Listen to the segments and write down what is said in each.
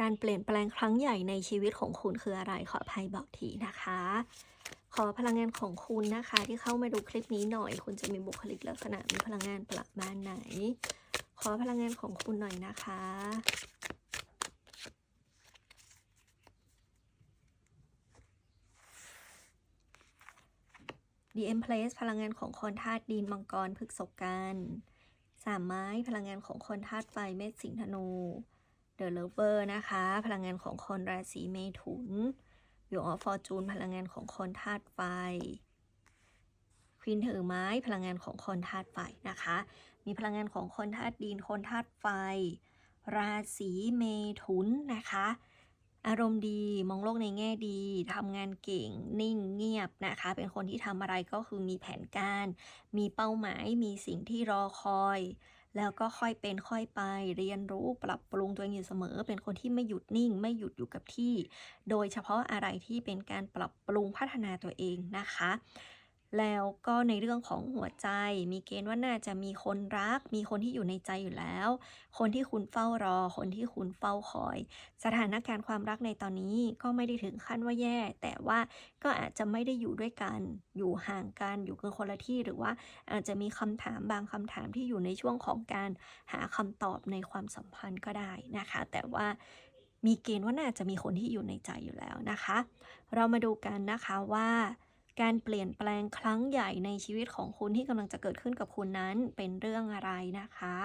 การเปลี่ยนแปลงครั้งใหญ่ในชีวิตของคุณคืออะไร ขออภัยบอกทีนะคะ ขอพลังงานของคุณนะคะ ที่เข้ามาดูคลิปนี้หน่อย คุณจะมีบุคลิกลักษณะมีพลังงานประมาณไหน ขอพลังงานของคุณหน่อยนะคะ DM Place พลังงานของคนธาตุดินมังกรพฤกษกันสามไม้พลังงานของคนธาตุไฟเมษสิงห์ธนู The Lover นะคะ พลังงานของคนราศีเมถุนอยู่ออฟฟอร์จูนพลังงานของคนธาตุไฟควีนถือไม้พลังงานของคนธาตุไฟนะคะ มีพลังงานของคนธาตุดิน คนธาตุไฟ ราศีเมถุนนะคะ อารมณ์ดีมองโลกในแง่ดีทำงานเก่งนิ่งเงียบนะคะ เป็นคนที่ทำอะไรก็คือมีแผนการ มีเป้าหมาย มีสิ่งที่รอคอย แล้วก็ค่อยเป็นค่อยไปเรียนรู้ปรับปรุงตัวเองอยู่เสมอ เป็นคนที่ไม่หยุดนิ่ง ไม่หยุดอยู่กับที่ โดยเฉพาะอะไรที่เป็นการปรับปรุงพัฒนาตัวเองนะคะ แล้วก็ในเรื่องของหัวใจ มีเกณฑ์ว่าน่าจะมีคนรัก มีคนที่อยู่ในใจอยู่แล้ว คนที่คุณเฝ้ารอ คนที่คุณเฝ้าคอย สถานการณ์ความรักในตอนนี้ก็ไม่ได้ถึงขั้นว่าแย่ แต่ว่าก็อาจจะไม่ได้อยู่ด้วยกัน อยู่ห่างกัน อยู่กันคนละที่หรือว่าอาจจะมีคำถามบางคำถามที่อยู่ในช่วงของการหาคำตอบในความสัมพันธ์ก็ได้นะคะ แต่ว่ามีเกณฑ์ว่าน่าจะมีคนที่อยู่ในใจอยู่แล้วนะคะ เรามาดูกันนะคะว่า การเปลี่ยนแปลงครั้งใหญ่ในชีวิตของคุณที่กำลังจะเกิดขึ้นกับคุณนั้นเป็นเรื่องอะไรนะคะ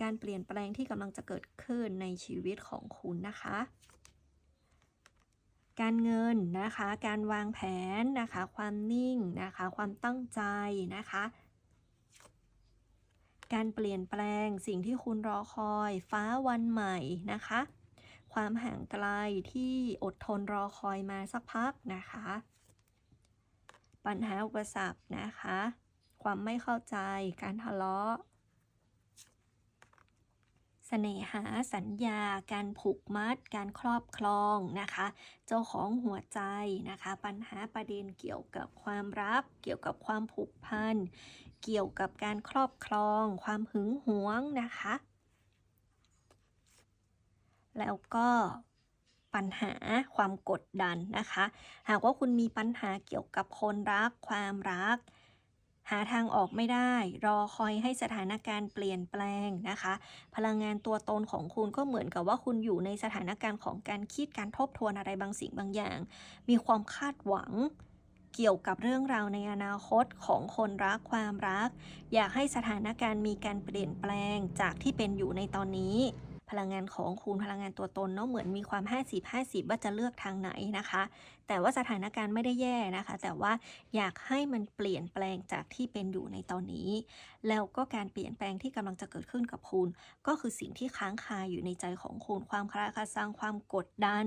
การเปลี่ยนแปลงที่กำลังจะเกิดขึ้นในชีวิตของคุณนะคะ การเงินนะคะ การวางแผนนะคะ ความนิ่งนะคะ ความตั้งใจนะคะ การเปลี่ยนแปลงสิ่งที่คุณรอคอยฟ้าวันใหม่นะคะ ความห่างไกลที่อดทนรอคอยมาสักพักนะคะ ปัญหาอุปสรรคนะคะ ความไม่เข้าใจ การทะเลาะเสน่หาสัญญา การผูกมัด การครอบครองนะคะ เจ้าของหัวใจนะคะ ปัญหาประเด็นเกี่ยวกับความรัก เกี่ยวกับความผูกพัน เกี่ยวกับการครอบครอง ความหึงหวงนะคะ แล้วก็ ปัญหาความกดดันนะคะ หากว่าคุณมีปัญหาเกี่ยวกับคนรัก ความรัก หาทางออกไม่ได้ รอคอยให้สถานการณ์เปลี่ยนแปลงนะคะ พลังงานตัวตนของคุณก็เหมือนกับว่าคุณอยู่ในสถานการณ์ของการคิดการทบทวนอะไรบางสิ่งบางอย่าง มีความคาดหวังเกี่ยวกับเรื่องราวในอนาคตของคนรักความรัก อยากให้สถานการณ์มีการเปลี่ยนแปลงจากที่เป็นอยู่ในตอนนี้ พลังงานของคุณพลังงานตัวตนเนาะเหมือนมีความ 50-50 ว่าจะเลือกทางไหนนะคะ แต่ว่าสถานการณ์ไม่ได้แย่นะคะ แต่ว่าอยากให้มันเปลี่ยนแปลงจากที่เป็นอยู่ในตอนนี้ แล้วก็การเปลี่ยนแปลงที่กำลังจะเกิดขึ้นกับคุณ ก็คือสิ่งที่ค้างคาอยู่ในใจของคุณความคลาคาซังความกดดัน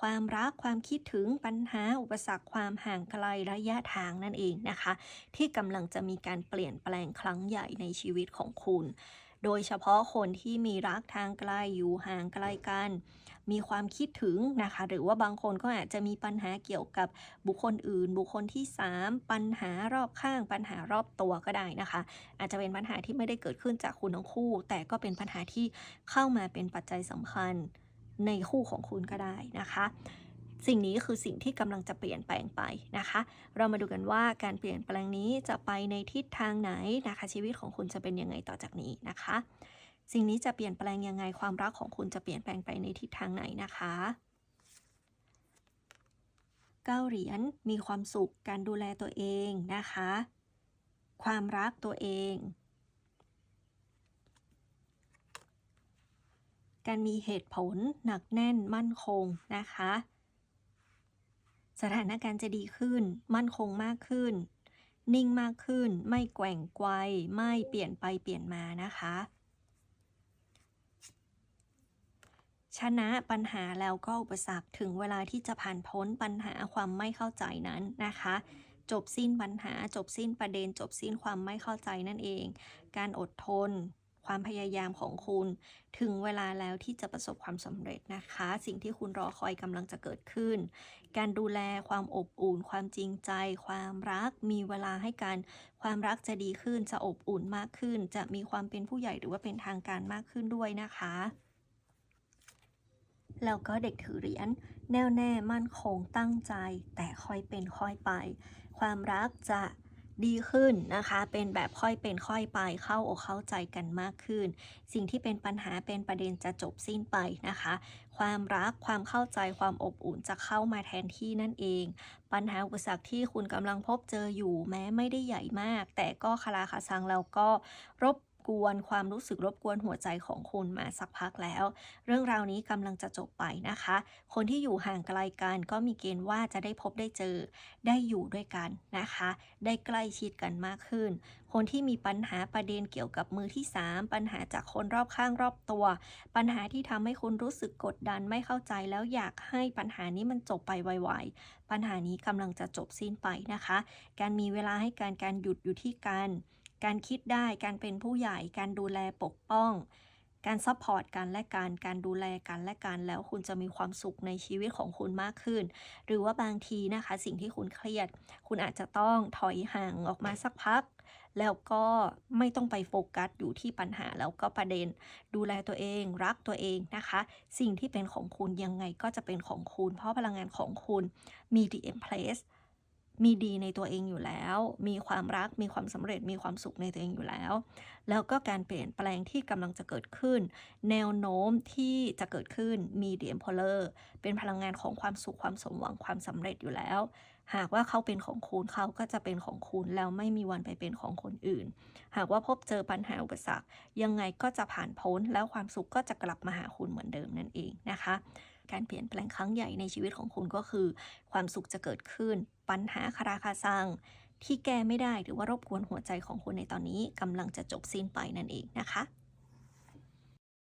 ความรักความคิดถึงปัญหาอุปสรรคความห่างไกลระยะทางนั่นเองนะคะ ที่กำลังจะมีการเปลี่ยนแปลงครั้งใหญ่ในชีวิตของคุณ โดยเฉพาะคนที่มีรักทางไกลอยู่ห่างไกลกัน มีความคิดถึงนะคะ หรือว่าบางคนก็อาจจะมีปัญหาเกี่ยวกับบุคคลอื่น บุคคลที่ 3 ปัญหารอบข้าง ปัญหารอบตัวก็ได้นะคะ อาจจะเป็นปัญหาที่ไม่ได้เกิดขึ้นจากคุณทั้งคู่ แต่ก็เป็นปัญหาที่เข้ามาเป็นปัจจัยสำคัญในคู่ของคุณก็ได้นะคะ สิ่งนี้คือสิ่งที่กำลังจะเปลี่ยนแปลงไปนะคะ เรามาดูกันว่าการเปลี่ยนแปลงนี้จะไปในทิศทางไหนนะคะ ชีวิตของคุณจะเป็นยังไงต่อจากนี้นะคะ สิ่งนี้จะเปลี่ยนแปลงยังไงความรักของคุณจะเปลี่ยนแปลงไปในทิศทางไหนนะคะเก้าเหรียญมีความสุขการดูแลตัวเองนะคะ ความรักตัวเอง การมีเหตุผลหนักแน่นมั่นคงนะคะ สถานการณ์จะดีขึ้น มั่นคงมากขึ้น นิ่งมากขึ้น ไม่แกว่งไกวไม่เปลี่ยนไปเปลี่ยนมานะคะ ชนะปัญหาแล้วก็อุปสรรคถึงเวลาที่จะผ่านพ้นปัญหาความไม่เข้าใจนั้นนะคะจบสิ้นปัญหาจบสิ้นประเด็นจบสิ้นความไม่เข้าใจนั่นเอง การอดทน ความพยายามของคุณ ถึงเวลาแล้วที่จะประสบความสำเร็จนะคะ สิ่งที่คุณรอคอยกำลังจะเกิดขึ้น การดูแลความอบอุ่น ความจริงใจ ความรักมีเวลาให้กัน ความรักจะดีขึ้นจะอบอุ่นมากขึ้น จะมีความเป็นผู้ใหญ่หรือว่าเป็นทางการมากขึ้นด้วยนะคะแล้วก็เด็กถือเหรียญแน่วแน่มั่นคงตั้งใจ แต่ค่อยเป็นค่อยไป ความรักจะ ดีขึ้นนะคะ เป็นแบบค่อยเป็นค่อยไปเข้าอกเข้าใจกันมากขึ้น สิ่งที่เป็นปัญหาเป็นประเด็นจะจบสิ้นไปนะคะ ความรักความเข้าใจความอบอุ่นจะเข้ามาแทนที่นั่นเอง ปัญหาอุปสรรคที่คุณกำลังพบเจออยู่แม้ไม่ได้ใหญ่มาก แต่ก็คาราคาซังแล้วก็รบ กวน ความรู้สึกรบกวนหัวใจของคุณมาสักพักแล้ว เรื่องราวนี้กำลังจะจบไปนะคะ คนที่อยู่ห่างไกลกันก็มีเกณฑ์ว่าจะได้พบได้เจอ ได้อยู่ด้วยกันนะคะ ได้ใกล้ชิดกันมากขึ้น คนที่มีปัญหาประเด็นเกี่ยวกับมือที่ 3 ปัญหาจากคนรอบข้างรอบตัว ปัญหาที่ทำให้คุณรู้สึกกดดันไม่เข้าใจแล้วอยากให้ปัญหานี้มันจบไปไวๆปัญหานี้กำลังจะจบสิ้นไปนะคะ การมีเวลาให้การการหยุดอยู่ที่การ การคิดได้ การเป็นผู้ใหญ่ การดูแลปกป้อง การซัพพอร์ตกันและการ การดูแลกันและกัน แล้วคุณจะมีความสุขในชีวิตของคุณมากขึ้น หรือว่าบางทีนะคะ สิ่งที่คุณเครียด คุณอาจจะต้องถอยห่างออกมาสักพัก แล้วก็ไม่ต้องไปโฟกัสอยู่ที่ปัญหาแล้วก็ประเด็น ดูแลตัวเอง รักตัวเองนะคะ สิ่งที่เป็นของคุณยังไงก็จะเป็นของคุณ เพราะพลังงานของคุณมี the empress มีดีในตัวเองอยู่แล้ว มีความรัก มีความสำเร็จ มีความสุขในตัวเองอยู่แล้ว แล้วก็การเปลี่ยนแปลงที่กำลังจะเกิดขึ้น แนวโน้มที่จะเกิดขึ้นมีเดียมโพลาร์เป็นพลังงานของความสุขความสมหวังความสำเร็จอยู่แล้ว หากว่าเขาเป็นของคุณเขาก็จะเป็นของคุณแล้วไม่มีวันไปเป็นของคนอื่น หากว่าพบเจอปัญหาอุปสรรคยังไงก็จะผ่านพ้นแล้วความสุขก็จะกลับมาหาคุณเหมือนเดิมนั่นเองนะคะ การเปลี่ยนแปลงครั้งใหญ่ในชีวิตของคุณก็คือ ความสุขจะเกิดขึ้น ปัญหาคาราคาซังที่แก้ไม่ได้หรือว่ารบกวนหัวใจของคุณในตอนนี้กำลังจะจบสิ้นไปนั่นเองนะคะ